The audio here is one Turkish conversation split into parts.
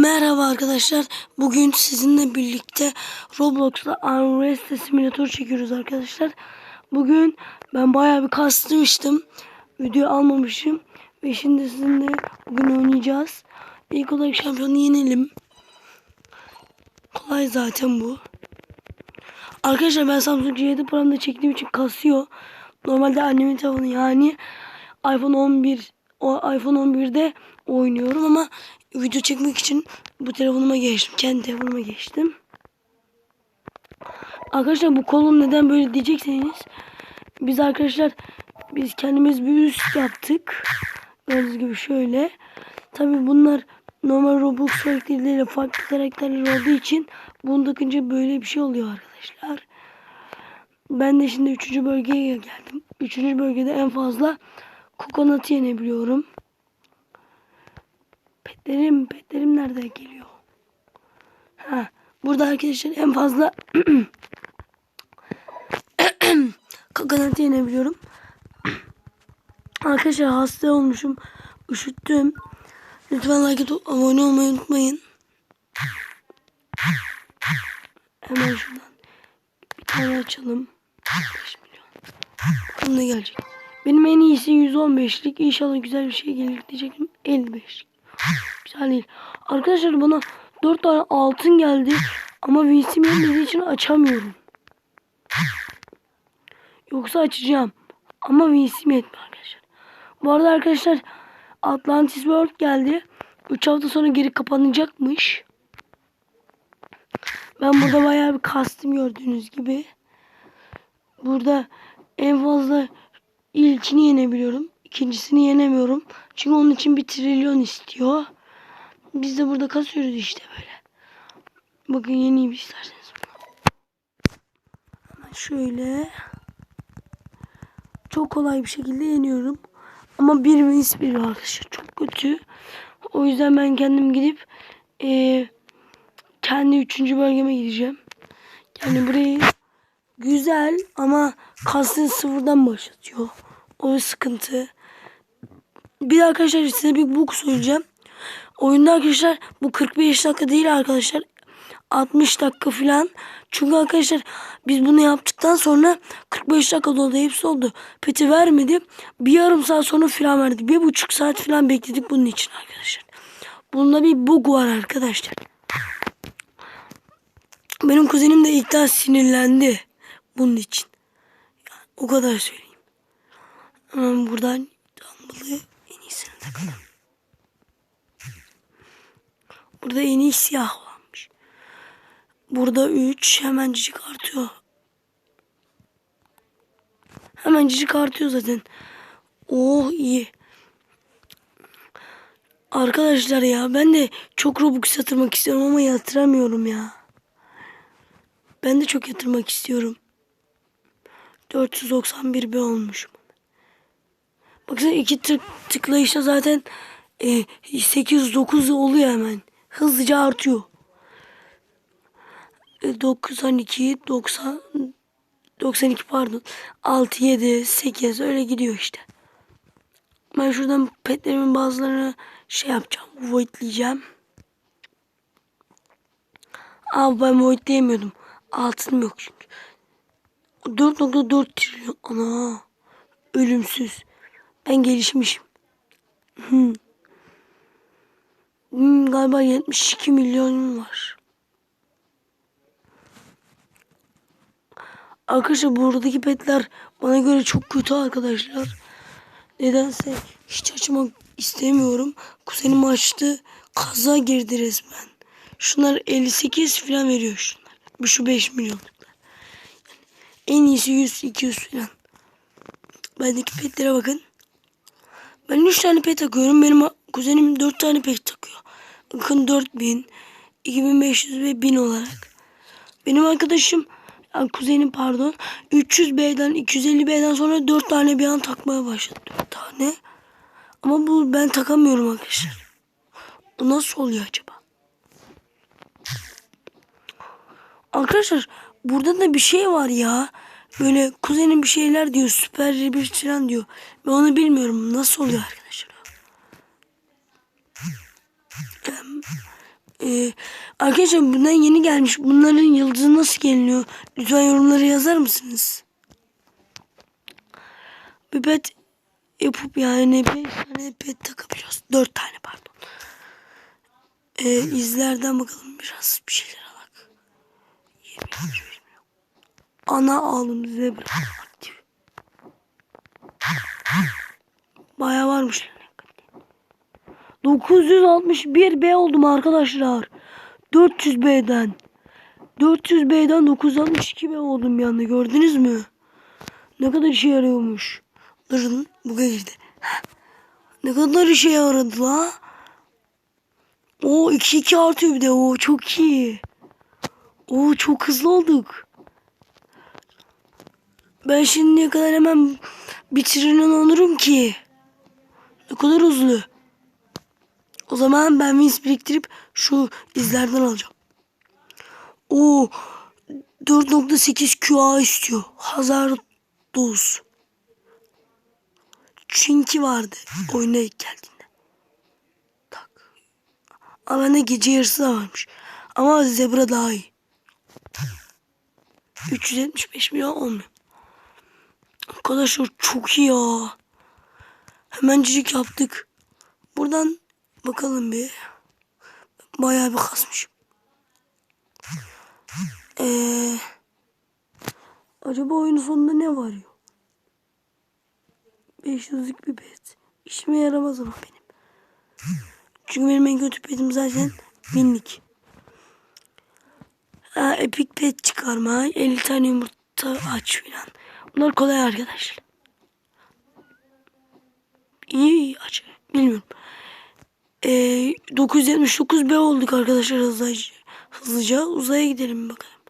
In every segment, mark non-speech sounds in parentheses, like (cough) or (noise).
Merhaba arkadaşlar. Bugün sizinle birlikte Roblox'ta Unrest Simulator çekiyoruz arkadaşlar. Bugün ben bayağı bir kastırmıştım. Video almamışım. Ve şimdi sizinle bugün oynayacağız. İlk olarak şampiyonu yenelim. Kolay zaten bu. Arkadaşlar ben Samsung C7 Pro'mda çektiğim için kasıyor. Normalde annemin telefonu yani iPhone 11 o iPhone 11'de oynuyorum ama video çekmek için bu telefonuma geçtim. Kendi telefonuma geçtim. Arkadaşlar bu kolum neden böyle diyecekseniz biz arkadaşlar biz kendimiz bir üst yaptık. Gördüğünüz gibi şöyle. Tabi bunlar normal Roblox karakterleriyle farklı karakterler olduğu için bunu takınca böyle bir şey oluyor arkadaşlar. Ben de şimdi 3. bölgeye geldim. 3. bölgede en fazla kokonatı yenebiliyorum. Petlerim, petlerim nerede geliyor? Ha, burada arkadaşlar en fazla (clears throat) kokonatı yenebiliyorum. Arkadaşlar hasta olmuşum. Üşüttüm. Lütfen like abone olmayı unutmayın. Hemen şuradan bir tane açalım. 5 milyon. Bakalım ne gelecek. Benim en iyisi 115'lik. İnşallah güzel bir şey gelir diyecektim. 55. Güzel değil. Arkadaşlar bana 4 tane altın geldi. Ama VC'm yetmediği için açamıyorum. Yoksa açacağım. Ama VC'm yetmiyor arkadaşlar. Bu arada arkadaşlar Atlantis World geldi. 3 hafta sonra geri kapanacakmış. Ben burada bayağı bir kastım gördüğünüz gibi. Burada en fazla ilkini yenebiliyorum. İkincisini yenemiyorum. Çünkü onun için bir trilyon istiyor. Biz de burada kasıyoruz işte böyle. Bakın yeneyim isterseniz bunu. Hemen şöyle. Çok kolay bir şekilde yeniyorum. Ama bir wins bir arkadaşlar. Çok kötü. O yüzden ben kendim gidip eee kendi üçüncü bölgeme gideceğim. Yani (laughs) burayı güzel ama kastı sıfırdan başlatıyor. O sıkıntı. Bir de arkadaşlar size bir bug söyleyeceğim. Oyunda arkadaşlar bu 45 dakika değil arkadaşlar. 60 dakika falan. Çünkü arkadaşlar biz bunu yaptıktan sonra 45 dakika doldu hepsi oldu. Peti vermedi. Bir yarım saat sonra falan verdi. Bir buçuk saat falan bekledik bunun için arkadaşlar. Bunda bir bug var arkadaşlar. Benim kuzenim de ilk daha sinirlendi bunun için. Yani o kadar söyleyeyim. Hemen buradan Dumble'ı en iyisini takalım. Burada en iyi siyah varmış. Burada 3 hemencik artıyor. Hemencik artıyor zaten. Oh iyi. Arkadaşlar ya ben de çok Robux yatırmak istiyorum ama yatıramıyorum ya. Ben de çok yatırmak istiyorum. 491 B olmuşum. Baksana iki tık tıklayışta zaten e, 809 oluyor hemen. Hızlıca artıyor. E, 92, 90, 92 pardon. 6, 7, 8 öyle gidiyor işte. Ben şuradan petlerimin bazılarını şey yapacağım. Voidleyeceğim. Abi ben voidleyemiyordum. Altınım yok çünkü. 4.4 trilyon. Ana. Ölümsüz. Ben gelişmişim. Hmm. Hmm, galiba 72 milyonum var. Arkadaşlar buradaki petler bana göre çok kötü arkadaşlar. Nedense hiç açmak istemiyorum. Kuzenim açtı. Kaza girdi resmen. Şunlar 58 falan veriyor şunlar. Bu şu 5 milyonluklar. En iyisi 100-200 falan. Bendeki petlere bakın. Ben 3 tane pet takıyorum. Benim kuzenim 4 tane pet takıyor. Bakın 4000, 2500 ve 1000 olarak. Benim arkadaşım yani kuzenim pardon 300B'den 250B'den sonra 4 tane bir an takmaya başladı. 4 tane. Ama bu ben takamıyorum arkadaşlar. O nasıl oluyor acaba? Arkadaşlar burada da bir şey var ya. Böyle kuzenim bir şeyler diyor. Süper bir falan diyor. Ben onu bilmiyorum. Nasıl oluyor arkadaşlar? Ee, arkadaşlar bundan yeni gelmiş. Bunların yıldızı nasıl geliniyor? Lütfen yorumlara yazar mısınız? Bir pet yapıp yani 5 tane pet takabiliyoruz. 4 tane pardon. Ee, izlerden bakalım biraz bir şeyler alak. 20, 20. Ana alım zebra. Baya varmış. lan hakikaten. 961 B oldum arkadaşlar. 400 B'den. 400 B'den 962 B oldum anda gördünüz mü? Ne kadar işe yarıyormuş. Durun buga girdi. Ne kadar işe yaradı la. O 2-2 artıyor bir de o çok iyi. O çok hızlı olduk. Ben şimdiye kadar hemen bitirilen olurum ki. Ne kadar hızlı. O zaman ben wins biriktirip şu izlerden alacağım. O 4.8 QA istiyor. Hazar doz. Çünkü vardı oyuna ilk geldiğinde. Tak. Ama bende gece yarısı da varmış. Ama zebra daha iyi. 375 milyon olmuyor. Arkadaşlar çok iyi ya. Hemencik yaptık. Buradan bakalım bir. Bayağı bir kasmışım. Ee, acaba oyunun sonunda ne var ya? 500'lük bir pet. İşime yaramaz ama benim. Çünkü benim en kötü petim zaten binlik. Ha, epic pet çıkarma. 50 tane yumurta aç filan. Bunlar kolay arkadaşlar. İyi aç. Bilmiyorum. Ee, 979 B olduk arkadaşlar hızlıca. Hızlıca uzaya gidelim bakalım.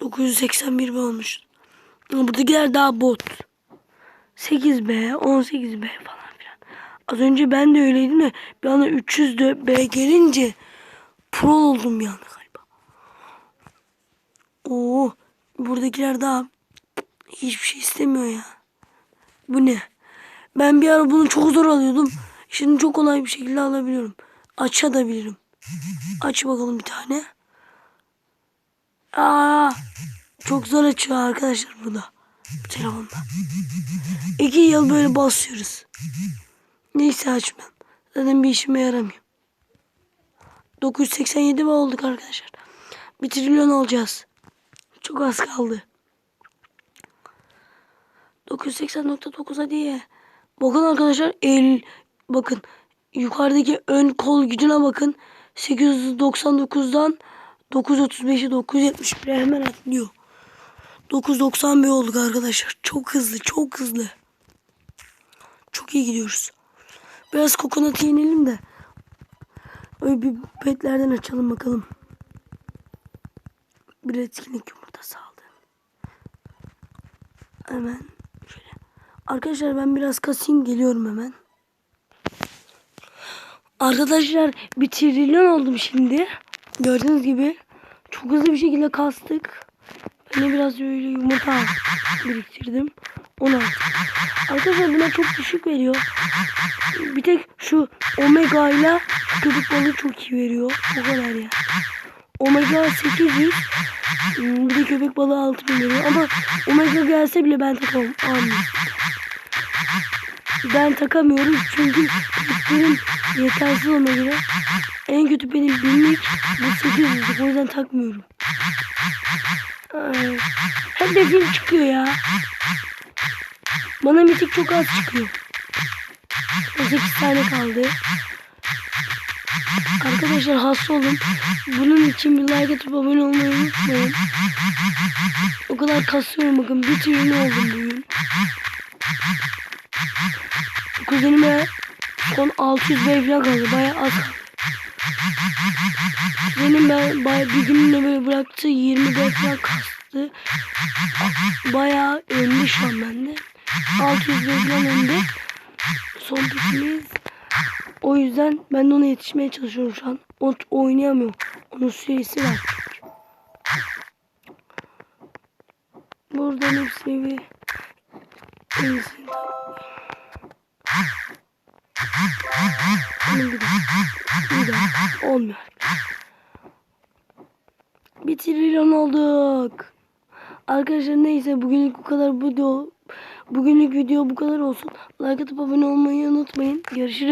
981 B olmuş. Buradakiler daha bot. 8 B, 18 B falan filan. Az önce ben de öyleydim de bir anda 300 de B gelince pro oldum anda galiba. Oo, buradakiler daha hiçbir şey istemiyor ya. Bu ne? Ben bir ara bunu çok zor alıyordum. Şimdi çok kolay bir şekilde alabiliyorum. Açabilirim. Aç bakalım bir tane. Aa, çok zor açıyor arkadaşlar burada. Bu telefonda. İki yıl böyle basıyoruz. Neyse açmam. Zaten bir işime yaramıyor. 987 mi olduk arkadaşlar? Bir trilyon olacağız. Çok az kaldı. 980.9 hadi. Bakın arkadaşlar el bakın yukarıdaki ön kol gücüne bakın. 899'dan 935'e 971'e hemen atlıyor. 991 olduk arkadaşlar. Çok hızlı, çok hızlı. Çok iyi gidiyoruz. Biraz kokonat yenelim de. Öyle bir petlerden açalım bakalım. Bir etkinlik yumurtası aldım. Hemen. Arkadaşlar ben biraz kasayım geliyorum hemen. Arkadaşlar bir trilyon oldum şimdi. Gördüğünüz gibi çok hızlı bir şekilde kastık. Ben de biraz böyle yumurta biriktirdim. 16. Arkadaşlar buna çok düşük veriyor. Bir tek şu omega ile köpük balığı çok iyi veriyor. O kadar ya. Omega 800 hmm, bir de köpek balığı 6000 veriyor. Ama omega gelse bile ben takamam. Anladım. Ben takamıyorum çünkü benim yetersiz olma göre en kötü benim binlik bu 800'lük o yüzden takmıyorum. Ay, Hem de film çıkıyor ya. Bana mitik çok az çıkıyor. 8 tane kaldı. Arkadaşlar hasta oldum. Bunun için bir like atıp abone olmayı unutmayın. O kadar kasıyorum bakın. Bir trilyon oldum bugün. Kuzenime son 600 bey falan kaldı. Baya az. Benim ben baya bir gününe böyle bıraktı 20 bey falan kastı. Baya önde şu an bende. 600 bey falan önde. Son bitimiz. O yüzden ben de ona yetişmeye çalışıyorum şu an. O oynayamıyor. Onun süresi var. Buradan hepsini bir... Hepsini Olmuyor. Bir trilyon olduk. Arkadaşlar neyse bugünlük bu kadar video. Bugünlük video bu kadar olsun. Like atıp abone olmayı unutmayın. Görüşürüz.